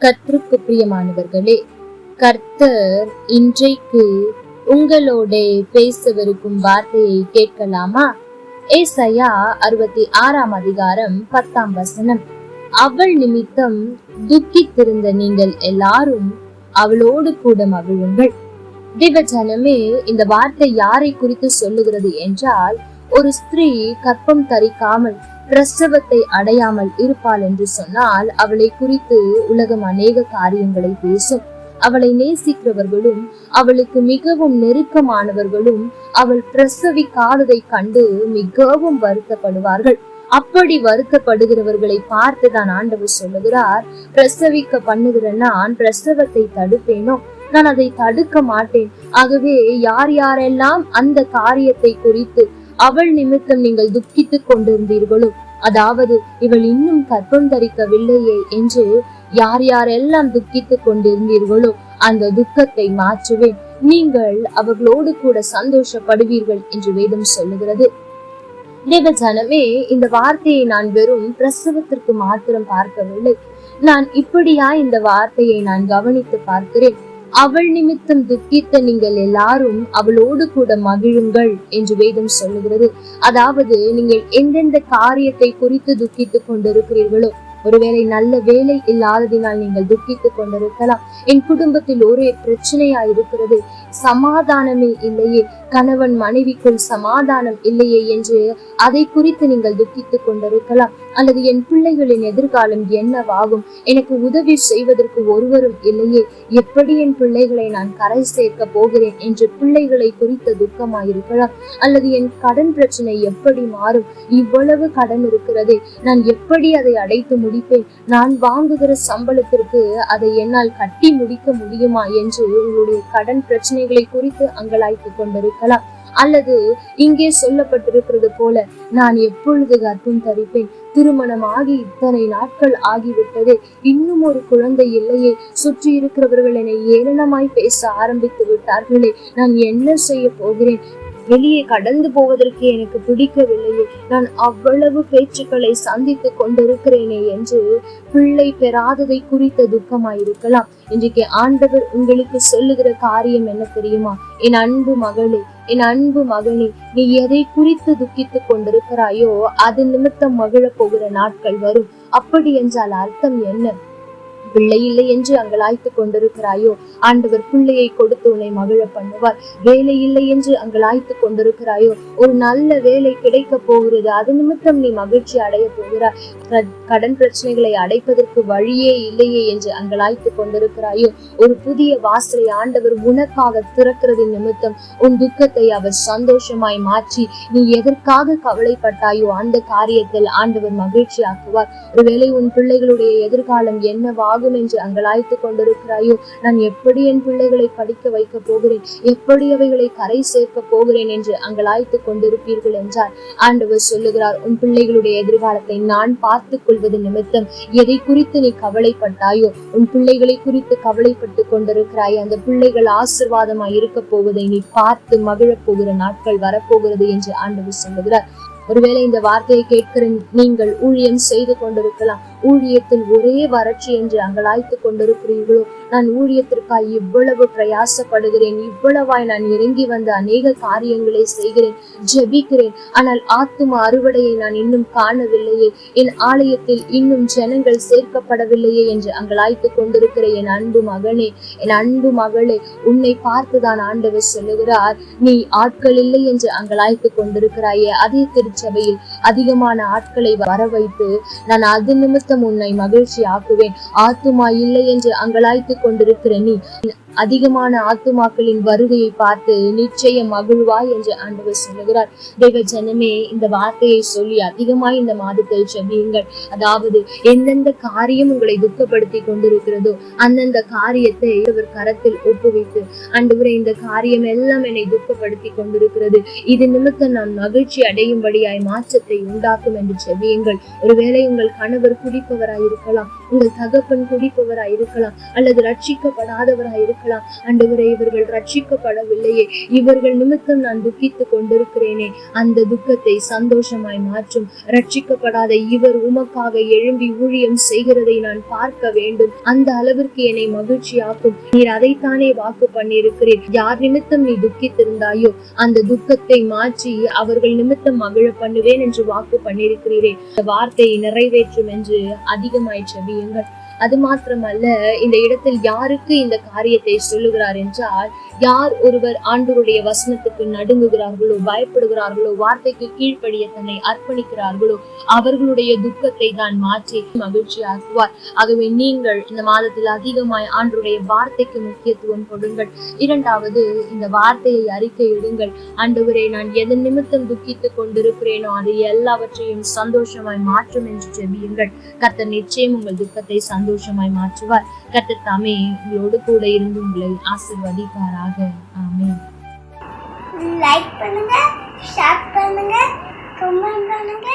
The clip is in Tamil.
கற்றுக்கு பிரியமானவர்களே கர்த்தர் இன்றைக்கு உங்களோட பேசவிருக்கும் வார்த்தையை கேட்கலாமா? ஏசையா அறுபத்தி ஆறாம் அதிகாரம் பத்தாம் வசனம். அவள் நிமித்தம் துக்கித்திருந்த நீங்கள் எல்லாரும் அவளோடு கூட மகிழுங்கள். தேவஜனமே இந்த வார்த்தை யாரை குறித்து சொல்லுகிறது என்றால் ஒரு ஸ்திரீ கற்பம் தரிக்காமல் பிரசவத்தை அடையாமல் இருப்பாள் என்று சொன்னால் அவளை குறித்து உலகம் அநேக காரியங்களை பேசும். அவளை நேசிக்கிறவர்களும் அவளுக்கு மிகவும் நெருக்கமானவர்களும் அவள் பிரசவிக்காததை கண்டு மிகவும் வருத்தப்படுவார்கள். அப்படி வருத்தப்படுகிறவர்களை பார்த்து தான் ஆண்டவர் சொல்லுகிறார் பிரசவிக்க பண்ணுகிற நான் பிரசவத்தை தடுப்பேனோ? நான் அதை தடுக்க மாட்டேன். ஆகவே யார் யாரெல்லாம் அந்த காரியத்தை குறித்து அவள் நிமித்தம் நீங்கள் துக்கித்துக் கொண்டிருந்தீர்களோ? அதாவது இவள் இன்னும் கற்பம் தரிக்கவில்லையே என்று யார் யாரெல்லாம் துக்கித்துக் கொண்டிருந்தீர்களோ அந்த துக்கத்தை மாற்றுவேன். நீங்கள் அவர்களோடு கூட சந்தோஷப்படுவீர்கள் என்று வேதம் சொல்லுகிறது. தேவஜனமே இந்த வார்த்தையை நான் வெறும் பிரசவத்திற்கு மாத்திரம் பார்க்கவில்லை. நான் இப்படியா இந்த வார்த்தையை நான் கவனித்து பார்க்கிறேன்? அவள் நிமித்தம் துக்கித்த நீங்கள் எல்லாரும் அவளோடு கூட மகிழுங்கள் என்று வேதம் சொல்லுகிறது. அதாவது நீங்கள் எந்தெந்த காரியத்தை குறித்து துக்கித்துக் கொண்டிருக்கிறீர்களோ ஒருவேளை நல்ல வேலை இல்லாததினால் நீங்கள் துக்கித்துக் கொண்டிருக்கலாம். என் குடும்பத்தில் ஒரே பிரச்சனையா இருக்கிறது சமாதானமே இல்லையே. கணவன் மனைவிக்குள் சமாதானம் இல்லையே என்று அதை குறித்து நீங்கள் துக்கித்துக் கொண்டிருக்கலாம். அல்லது என் பிள்ளைகளின் எதிர்காலம் என்னவாகும்? எனக்கு உதவி செய்வதற்கு ஒருவரும் இல்லையே. எப்படி என் பிள்ளைகளை நான் கரை சேர்க்க போகிறேன் என்று பிள்ளைகளை குறித்த துக்கமாயிருக்கலாம்? அல்லது என் கடன் பிரச்சனை எப்படி மாறும்? இவ்வளவு கடன் இருக்கிறதே. நான் எப்படி அதை அடைத்து முடிப்பேன்? நான் வாங்குகிற சம்பளத்திற்கு அதை என்னால் கட்டி முடிக்க முடியுமா என்று உங்களுடைய கடன் பிரச்சனைகளை குறித்து அங்கலாய்த்து கொண்டிருக்கலாம். அல்லது இங்கே சொல்லப்பட்டிருக்கிறது போல நான் எப்பொழுது கர்ப்பம் தரிப்பேன்? திருமணமாகி இத்தனை நாட்கள் ஆகிவிட்டதே. இன்னும் ஒரு குழந்தை இல்லையே. சுற்றி இருக்கிறவர்கள் என்னை ஏளனமாய் பேச ஆரம்பித்து விட்டார்களே. நான் என்ன செய்ய போகிறேன்? வெளியே கடந்து போவதற்கு எனக்கு பிடிக்கவில்லையே. நான் அவ்வளவு பேச்சுக்களை சந்தித்து கொண்டிருக்கிறேனே என்று பிள்ளை பெறாததை குறித்த துக்கமாயிருக்கலாம். இன்றைக்கு ஆண்டவர் உங்களுக்கு சொல்லுகிற காரியம் என்ன தெரியுமா? என் அன்பு மகளே என் அன்பு மகனே நீ எதை குறித்து துக்கித்துக் கொண்டிருக்கிறாயோ அது நிமித்தம் மகிழப் போகிற நாட்கள் வரும். அப்படி என்றால் அர்த்தம் என்ன? பிள்ளை இல்லை என்று அங்கலாய்த்து கொண்டிருக்கிறாயோ? ஆண்டவர் பிள்ளையை கொடுத்து உன்னை மகிழ பண்ணுவார். வேலை இல்லை என்று அங்கலாய்த்து கொண்டிருக்கிறாயோ? ஒரு நல்ல வேலை கிடைக்க போகிறது. அது நிமித்தம் நீ மகிழ்ச்சி அடைய போகிறாய். கடன் பிரச்சனைகளை அடைப்பதற்கு வழியே இல்லையே என்று அங்கலாய்த்து கொண்டிருக்கிறாயோ? ஒரு புதிய வாசலை ஆண்டவர் உனக்காக திறக்கிறது நிமித்தம் உன் துக்கத்தை அவர் சந்தோஷமாய் மாற்றி நீ எதற்காக கவலைப்பட்டாயோ அந்த காரியத்தில் ஆண்டவர் மகிழ்ச்சி ஆக்குவார் ஒருவேளை உன் பிள்ளைகளுடைய எதிர்காலம் ஆகும் என்று அங்கலாய்த்து கொண்டிருக்கிறாயோ? நான் எப்படி என் பிள்ளைகளை படிக்க வைக்க போகிறேன்? எப்படி அவைகளை கரை சேர்க்க போகிறேன் என்று அங்கலாய்த்து கொண்டிருப்பீர்கள் என்றார் ஆண்டவர் சொல்லுகிறார் உன் பிள்ளைகளுடைய எதிர்காலத்தை நான் பார்த்துக் கொள்வது நிமித்தம். எதை குறித்து நீ கவலைப்பட்டாயோ? உன் பிள்ளைகளை குறித்து கவலைப்பட்டு கொண்டிருக்கிறாய். அந்த பிள்ளைகள் ஆசிர்வாதமாய் இருக்க போவதை நீ பார்த்து மகிழப் போகிற நாட்கள் வரப்போகிறது என்று ஆண்டவர் சொல்லுகிறார். ஒருவேளை இந்த வார்த்தையை கேட்கிற நீங்கள் ஊழியம் செய்து கொண்டிருக்கலாம். ஊழியத்தில் ஒரே வறட்சி என்று அங்கலாய்த்து கொண்டிருக்கிறீர்களோ? நான் ஊழியத்திற்காய் இவ்வளவு பிரயாசப்படுகிறேன். இவ்வளவாய் நான் இறங்கி வந்த அநேக காரியங்களை செய்கிறேன். ஜெபிக்கிறேன். ஆனால் ஆத்தும அறுவடையை நான் இன்னும் காணவில்லையே. என் ஆலயத்தில் இன்னும் ஜனங்கள் சேர்க்கப்படவில்லையே என்று அங்கலாய்த்து கொண்டிருக்கிற என் அன்பு மகனே என் அன்பு மகளே உன்னை பார்த்துதான் ஆண்டவர் சொல்லுகிறார். நீ ஆட்கள் இல்லை என்று அங்கலாய்த்து கொண்டிருக்கிறாயே. அதே திருச்சபையில் அதிகமான ஆட்களை வர வைத்து நான் அது நிமித்தம் உன்னை மகிழ்ச்சி ஆக்குவேன் ஆத்துமா இல்லை என்று அங்கலாய்த்து கொண்டிருக்கிற நீ அதிகமான ஆத்துமாக்களின் வருகையை பார்த்து நிச்சயம் மகிழ்வாய் என்று ஆண்டவர் சொல்லுகிறார். தேவ ஜனமே இந்த வார்த்தையை சொல்லி அதிகமாய் இந்த மாதத்தில் செவியுங்கள் அதாவது எந்தெந்த காரியம் உங்களை துக்கப்படுத்தி கொண்டிருக்கிறதோ அந்தந்த காரியத்தை அவர் கரத்தில் ஒப்புவித்து அன்றுவரை இந்த காரியம் எல்லாம் என்னை துக்கப்படுத்தி கொண்டிருக்கிறது. இது நிமித்தம் நான் மகிழ்ச்சி அடையும்படியாய் மாற்றத்தை உண்டாக்கும் என்று செவியுங்கள் ஒருவேளை உங்கள் கணவர் குடிப்பவராய் இருக்கலாம் உங்கள் தகப்பன் குடிப்பவராய் இருக்கலாம் அல்லது ரட்சிக்கப்படாதவராய் இருக்கலாம் ஆண்டவரே இவர்கள் ரட்சிக்கப்படவில்லையே. இவர்கள் நிமித்தம் நான் துக்கித்துக் கொண்டிருக்கிறேனே. அந்த துக்கத்தை சந்தோஷமாய் மாற்றும். ரட்சிக்கப்படாத இவர் உமக்காக எழும்பி ஊழியம் செய்கிறதை நான் பார்க்க வேண்டும். அந்த அளவிற்கு என்னை மகிழ்ச்சியாக்கும். நீர் அதைத்தானே வாக்கு பண்ணியிருக்கிறேன் யார் நிமித்தம் நீ துக்கித்திருந்தாயோ அந்த துக்கத்தை மாற்றி அவர்கள் நிமித்தம் மகிழ பண்ணுவேன் என்று வாக்கு பண்ணியிருக்கிறீரே. வார்த்தையை நிறைவேற்றும் என்று அதிகமாய் செவியுங்கள் அது மாத்திரமல்ல இந்த இடத்தில் யாருக்கு இந்த காரியத்தை சொல்லுகிறார் என்றால் யார் ஒருவர் ஆண்டோருடைய வசனத்துக்கு நடுங்குகிறார்களோ பயப்படுகிறார்களோ வார்த்தைக்கு கீழ்ப்படிய தன்னை அர்ப்பணிக்கிறார்களோ அவர்களுடைய துக்கத்தை தான் மாற்றி மகிழ்ச்சியாக்குவார் ஆகவே நீங்கள் இந்த மாதத்தில் அதிகமாய் ஆண்டருடைய வார்த்தைக்கு முக்கியத்துவம் கொடுங்கள். இரண்டாவது இந்த வார்த்தையை அறிக்கையிடுங்கள் ஆண்டவரே நான் எதன் நிமித்தம் துக்கித்துக் கொண்டிருக்கிறேனோ அது எல்லாவற்றையும் சந்தோஷமாய் மாற்றும் என்று ஜெபியுங்கள் கத்த நிச்சயம் உங்கள் துக்கத்தை சந்தோஷமாய் மாற்றுவார். கர்த்தர் தாமே உங்களோடு கூட இருந்து உங்களை ஆசிர்வதிப்பாராக. ஆமே லைக் பண்ணுங்க ஷேர் பண்ணுங்க கமெண்ட் பண்ணுங்க.